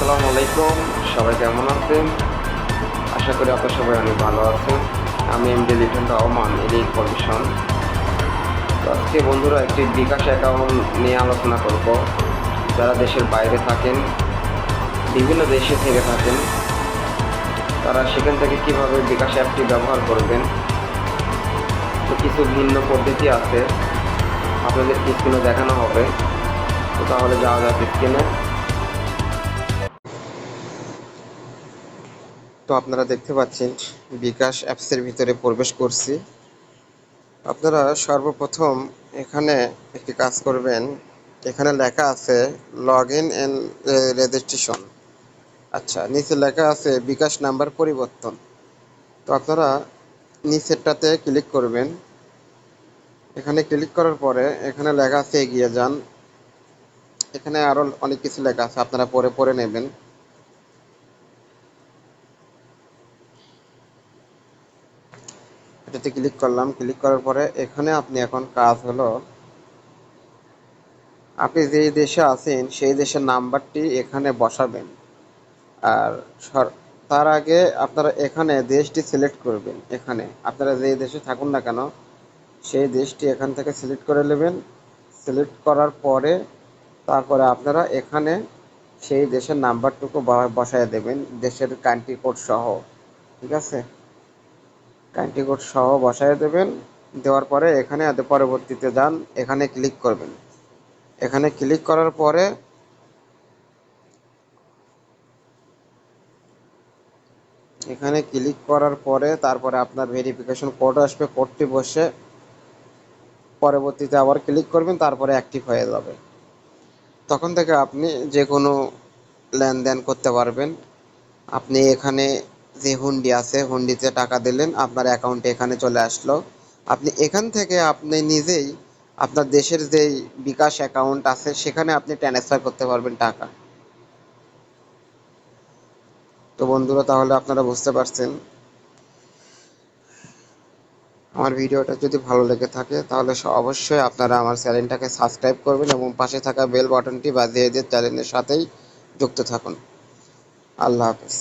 আসসালামু আলাইকুম। সবাই কেমন আছেন? আশা করি আপনার সবাই অনেক ভালো আছেন। আমি এম ডি লিটন রহমান এর ইনফরমেশন আজকে বন্ধুরা একটি বিকাশ অ্যাকাউন্ট নিয়ে আলোচনা করব। যারা দেশের বাইরে থাকেন, বিভিন্ন দেশে থেকে থাকেন, তারা সেখান থেকে কীভাবে বিকাশ অ্যাপটি ব্যবহার করবেন? তো কিছু ভিন্ন পদ্ধতি আছে। আপনাদের স্ক্রিনে দেখানো হবে। তো তাহলে যাওয়া যাক স্ক্রিনে তো আপনারা দেখতে পাচ্ছেন, বিকাশ অ্যাপসের ভিতরে প্রবেশ করছি। আপনারা সর্বপ্রথম এখানে একটি কাজ করবেন, এখানে লেখা আছে লগ ইন অ্যান্ড রেজিস্ট্রেশন আচ্ছা নিচে লেখা আছে, বিকাশ নাম্বার পরিবর্তন। তো আপনারা নিচেরটাতে ক্লিক করবেন। এখানে ক্লিক করার পরে এখানে লেখা আছে, এগিয়ে যান। এখানে আরও অনেক কিছু লেখা আছে, আপনারা পরে পরে নেবেন। এটাতে ক্লিক করলাম ক্লিক করার পরে এখানে আপনি এখন কাজ হলো, আপনি যেই দেশে আছেন, সেই দেশের নাম্বারটি এখানে বসাবেন। আর তার আগে আপনারা এখানে দেশটি সিলেক্ট করবেন, এখানে। আপনারা যেই দেশে থাকুন না কেন, সেই দেশটি এখান থেকে সিলেক্ট করে নেবেন। সিলেক্ট করার পরে তারপরে আপনারা এখানে সেই দেশের নাম্বারটুকু বসায় দেবেন, দেশের কান্ট্রি কোড সহ। ঠিক আছে? কান্ট্রি কোড সহ বসায় দেবেন। দেওয়ার পরে এখানে পরবর্তীতে যান, এখানে ক্লিক করবেন। এখানে ক্লিক করার পরে এখানে ক্লিক করার পরে তারপরে আপনার ভেরিফিকেশন কোড আসবে কোডটি বসে পরবর্তীতে আবার ক্লিক করবেন, তারপরে অ্যাক্টিভ হয়ে যাবে। তখন থেকে আপনি যে কোনো লেনদেন করতে পারবেন। আপনি এখানে যে হুন্ডি আছে, হুন্ডিতে টাকা দিলেন, আপনার অ্যাকাউন্টে এখানে চলে আসলো। আপনি এখান থেকে আপনি নিজেই আপনার দেশের যে বিকাশ অ্যাকাউন্ট আছে, সেখানে আপনি ট্রান্সফার করতে পারবেন টাকা। তো বন্ধুরা, তাহলে আপনারা বুঝতে পারছেন। আমার ভিডিওটা যদি ভালো লেগে থাকে, তাহলে অবশ্যই আপনারা আমার চ্যানেলটাকে সাবস্ক্রাইব করবেন এবং পাশে থাকা বেল বাটনটি বাজিয়ে দিয়ে চ্যানেলের সাথেই যুক্ত থাকুন। আল্লাহ হাফেজ।